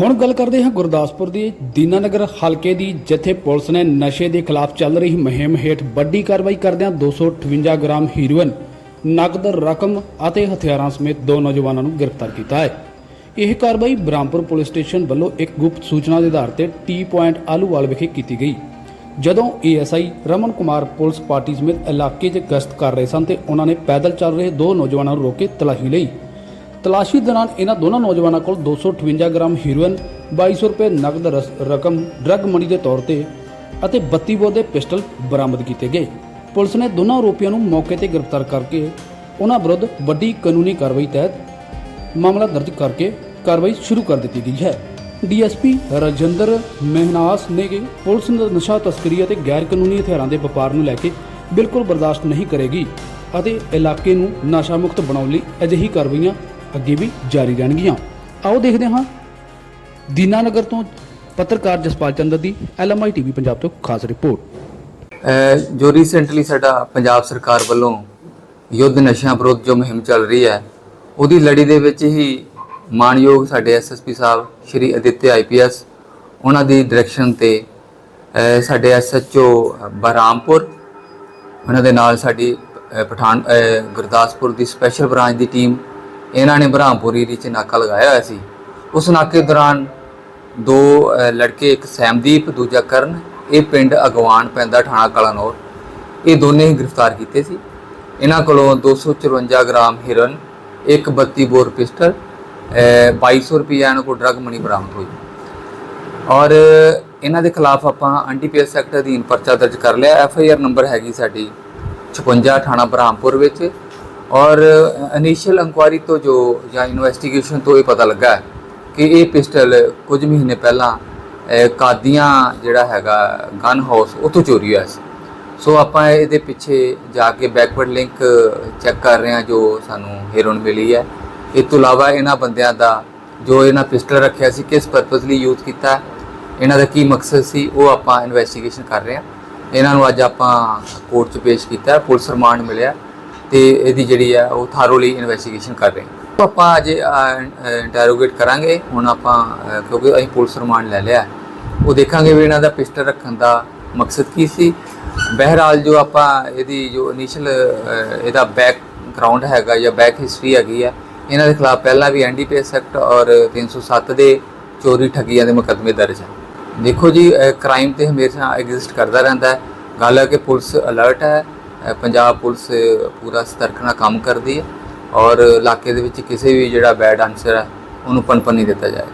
ਹੁਣ ਗੱਲ ਕਰਦੇ ਹਾਂ ਗੁਰਦਾਸਪੁਰ ਦੀ ਦੀਨਾਨਗਰ ਹਲਕੇ ਦੀ, ਜਿੱਥੇ ਪੁਲਿਸ ਨੇ ਨਸ਼ੇ ਦੇ ਖਿਲਾਫ ਚੱਲ ਰਹੀ ਮੁਹਿੰਮ ਹੇਠ ਵੱਡੀ ਕਾਰਵਾਈ ਕਰਦਿਆਂ 258 ਗ੍ਰਾਮ ਹੀਰੋਇਨ, ਨਕਦ ਰਕਮ ਅਤੇ ਹਥਿਆਰਾਂ ਸਮੇਤ ਦੋ ਨੌਜਵਾਨਾਂ ਨੂੰ ਗ੍ਰਿਫਤਾਰ ਕੀਤਾ ਹੈ। ਇਹ ਕਾਰਵਾਈ ਬ੍ਰਾਮਪੁਰ ਪੁਲਿਸ ਸਟੇਸ਼ਨ ਵੱਲੋਂ ਇੱਕ ਗੁਪਤ ਸੂਚਨਾ ਦੇ ਆਧਾਰ ਤੇ ਟੀ ਪੁਆਇੰਟ ਆਲੂਵਾਲ ਵਿਖੇ ਕੀਤੀ ਗਈ। ਜਦੋਂ ASI Raman Kumar police party ਸਮੇਤ ਇਲਾਕੇ 'ਚ ਗਸ਼ਤ ਕਰ ਰਹੇ ਸਨ ਤੇ ਉਹਨਾਂ ਨੇ ਪੈਦਲ ਚੱਲ ਰਹੇ ਦੋ ਨੌਜਵਾਨਾਂ ਨੂੰ ਰੋਕ ਕੇ ਤਲਾਸ਼ੀ ਲਈ। ਤਲਾਸ਼ੀ ਦੌਰਾਨ ਇਹਨਾਂ ਦੋਨਾਂ ਨੌਜਵਾਨਾਂ ਕੋਲ 258 ਗ੍ਰਾਮ ਹੀਰੋਇਨ 2200 ਰੁਪਏ ਨਕਦ ਰਸ- ਰਕਮ, ਡਰੱਗ ਮਨੀ ਦੇ ਤੌਰ ਤੇ ਅਤੇ 32 ਬੋਰ ਦੇ ਪਿਸਟਲ ਬਰਾਮਦ ਕੀਤੇ ਗਏ। ਪੁਲਿਸ ਨੇ ਦੋਨਾਂ ਆਰੋਪੀਆਂ ਨੂੰ ਮੌਕੇ ਤੇ ਗ੍ਰਿਫਤਾਰ ਕਰਕੇ ਉਹਨਾਂ ਵਿਰੁੱਧ ਵੱਡੀ ਕਾਨੂੰਨੀ ਕਾਰਵਾਈ ਤਹਿਤ ਮਾਮਲਾ ਦਰਜ ਕਰਕੇ ਕਾਰਵਾਈ ਸ਼ੁਰੂ ਕਰ ਦਿੱਤੀ ਗਈ ਹੈ। ਡੀਐਸਪੀ ਰਜਿੰਦਰ ਮਹਿਨਾਸ ਨੇ ਕਿ ਪੁਲਿਸ ਨੇ ਨਸ਼ਾ, ਤਸਕਰੀ ਅਤੇ ਗੈਰ ਕਾਨੂੰਨੀ ਹਥਿਆਰਾਂ ਦੇ ਵਪਾਰ ਨੂੰ ਲੈ ਕੇ ਬਿਲਕੁਲ ਬਰਦਾਸ਼ਤ ਨਹੀਂ ਕਰੇਗੀ ਅਤੇ ਇਲਾਕੇ ਨੂੰ ਨਸ਼ਾ ਮੁਕਤ ਬਣਾਉਣ ਲਈ ਅਜਿਹੀ ਕਾਰਵਾਈਆਂ ਅੱਗੇ ਵੀ ਜਾਰੀ ਰਹਿਣਗੀਆਂ। ਆਓ ਦੇਖਦੇ ਹਾਂ। ਦੀਨਾਨਗਰ ਤੋਂ ਪੱਤਰਕਾਰ ਜਸਪਾਲ ਚੰਦਰ ਦੀ ਐਲਐਮਆਈ ਟੀਵੀ ਪੰਜਾਬ ਤੋਂ ਖਾਸ ਰਿਪੋਰਟ। ਜੋ ਰੀਸੈਂਟਲੀ ਸਾਡਾ ਪੰਜਾਬ ਸਰਕਾਰ ਵੱਲੋਂ ਯੁੱਧ ਨਸ਼ਿਆਂ ਵਿਰੁੱਧ ਜੋ ਮੁਹਿੰਮ ਚੱਲ ਰਹੀ ਹੈ, ਉਹਦੀ ਲੜੀ ਦੇ ਵਿੱਚ ਹੀ ਮਾਨਯੋਗ ਸਾਡੇ ਐਸਐਸਪੀ ਸਾਹਿਬ, ਸ਼੍ਰੀ ਅਦਿੱਤਿਆ ਆਈਪੀਐਸ ਉਹਨਾਂ ਦੀ ਡਾਇਰੈਕਸ਼ਨ ਤੇ ਅਹ ਸਾਡੇ ਐਸਐਚਓ ਬਰਾਮਪੁਰ ਉਹਨਾਂ ਦੇ ਨਾਲ ਸਾਡੀ ਪਠਾਨ ਗੁਰਦਾਸਪੁਰ ਦੀ ਸਪੈਸ਼ਲ ਬ੍ਰਾਂਚ ਦੀ ਟੀਮ ਇਹਨਾਂ ਨੇ ਬ੍ਰਹਮਪੁਰ ਏਰੀਏ 'ਚ ਨਾਕਾ ਲਗਾਇਆ ਹੋਇਆ ਸੀ। ਉਸ ਨਾਕੇ ਦੌਰਾਨ ਦੋ ਲੜਕੇ, ਇੱਕ ਸੈਮਦੀਪ ਦੂਜਾ ਕਰਨ, ਇਹ ਪਿੰਡ ਅਗਵਾਨ ਪੈਂਦਾ ਥਾਣਾ ਕਲਾਨੌਰ। ਇਹ ਦੋਨੇ ਹੀ ਗ੍ਰਿਫਤਾਰ ਕੀਤੇ ਸੀ। ਇਹਨਾਂ ਕੋਲੋਂ 254 ਗ੍ਰਾਮ ਹਿਰਨ, ਇੱਕ 32 ਬੋਰ ਪਿਸਟਲ, ਅਹ 2200 ਰੁਪਏ ਇਹਨਾਂ ਕੋਲ ਡਰਗ ਮਨੀ ਬਰਾਮਦ ਹੋਈ। ਔਰ ਇਹਨਾਂ ਦੇ ਖਿਲਾਫ ਆਪਾਂ ਐਨਡੀਪੀਐਸ ਐਕਟ ਅਧੀਨ ਪਰਚਾ ਦਰਜ ਕਰ ਲਿਆ। ਐਫ ਆਈ ਆਰ ਨੰਬਰ ਹੈਗੀ ਸਾਡੀ 56 ਥਾਣਾ ਬ੍ਰਹਮਪੁਰ ਵਿੱਚ। ਔਰ ਇਨੀਸ਼ੀਅਲ ਇਨਕੁਆਇਰੀ ਤੋਂ ਜੋ ਜਾਂ ਇਨਵੈਸਟੀਗੇਸ਼ਨ ਤੋਂ ਇਹ ਪਤਾ ਲੱਗਾ ਹੈ ਕਿ ਇਹ ਪਿਸਟਲ ਕੁਝ ਮਹੀਨੇ ਪਹਿਲਾਂ ਕਾਦੀਆਂ ਜਿਹੜਾ ਹੈਗਾ ਗਨ ਹਾਊਸ ਉੱਥੋਂ ਚੋਰੀ ਹੋਇਆ ਸੀ। ਸੋ ਆਪਾਂ ਇਹਦੇ ਪਿੱਛੇ ਜਾ ਕੇ ਬੈਕਵਰਡ ਲਿੰਕ ਚੈੱਕ ਕਰ ਰਹੇ ਹਾਂ ਜੋ ਸਾਨੂੰ ਹੀਰੋਨ ਮਿਲੀ ਹੈ। ਇਸ ਤੋਂ ਇਲਾਵਾ ਇਹਨਾਂ ਬੰਦਿਆਂ ਦਾ ਜੋ ਇਹਨਾਂ ਪਿਸਟਲ ਰੱਖਿਆ ਸੀ, ਕਿਸ ਪਰਪਸ ਲਈ ਯੂਜ਼ ਕੀਤਾ, ਇਹਨਾਂ ਦਾ ਕੀ ਮਕਸਦ ਸੀ, ਉਹ ਆਪਾਂ ਇਨਵੈਸਟੀਗੇਸ਼ਨ ਕਰ ਰਹੇ ਹਾਂ। ਇਹਨਾਂ ਨੂੰ ਅੱਜ ਆਪਾਂ ਕੋਰਟ 'ਚ ਪੇਸ਼ ਕੀਤਾ, ਪੁਲਿਸ ਰਿਮਾਂਡ ਮਿਲਿਆ। ਤੇ ਇਹਦੀ ਜਿਹੜੀ ਹੈ ਉਹ ਥਾਰੋਲੀ ਇਨਵੈਸਟੀਗੇਸ਼ਨ ਕਰ ਰਹੇ ਆਪਾਂ ਅੱਜ ਇੰਟਰੋਗੇਟ ਕਰਾਂਗੇ। ਹੁਣ ਆਪਾਂ ਕਿਉਂਕਿ ਅਸੀਂ ਪੁਲਿਸ ਰਿਮਾਂਡ ਲੈ ਲਿਆ। ਉਹ ਦੇਖਾਂਗੇ ਵੀ ਇਹਨਾਂ ਦਾ ਪਿਸਟਲ ਰੱਖਣ ਦਾ ਮਕਸਦ ਕੀ ਸੀ। ਬਹਿਰਾਲ ਜੋ ਆਪਾਂ ਇਹਦੀ ਜੋ ਇਨੀਸ਼ੀਅਲ ਇਹਦਾ ਬੈਕ ਗਰਾਊਂਡ ਹੈਗਾ ਜਾਂ ਬੈਕ ਹਿਸਟਰੀ ਹੈਗੀ ਹੈ ਇਹਨਾਂ ਦੇ ਖਿਲਾਫ ਪਹਿਲਾਂ ਵੀ ਐਨਡੀਪੀਐਸ ਐਕਟ ਔਰ 307 ਦੇ ਚੋਰੀ ਠੱਗੀਆਂ ਦੇ ਮੁਕੱਦਮੇ ਦਰਜ ਹੈ ਦੇਖੋ ਜੀ ਕ੍ਰਾਈਮ ਤੇ ਹਮੇਸ਼ਾ ਐਗਜ਼ਿਸਟ ਕਰਦਾ ਰਹਿੰਦਾ ਹੈ। ਗੱਲ ਹੈ ਕਿ ਪੁਲਿਸ ਅਲਰਟ ਹੈ। ਪੰਜਾਬ ਪੁਲਿਸ ਪੂਰਾ ਸਤਰਕ ਨਾਲ ਕੰਮ ਕਰਦੀ ਹੈ ਔਰ ਇਲਾਕੇ ਦੇ ਵਿੱਚ ਕਿਸੇ ਵੀ ਜਿਹੜਾ ਬੈਡ ਆਨਸਰ ਹੈ, ਉਹਨੂੰ ਪਨਪਨ ਨਹੀਂ ਦਿੱਤਾ ਜਾਏ।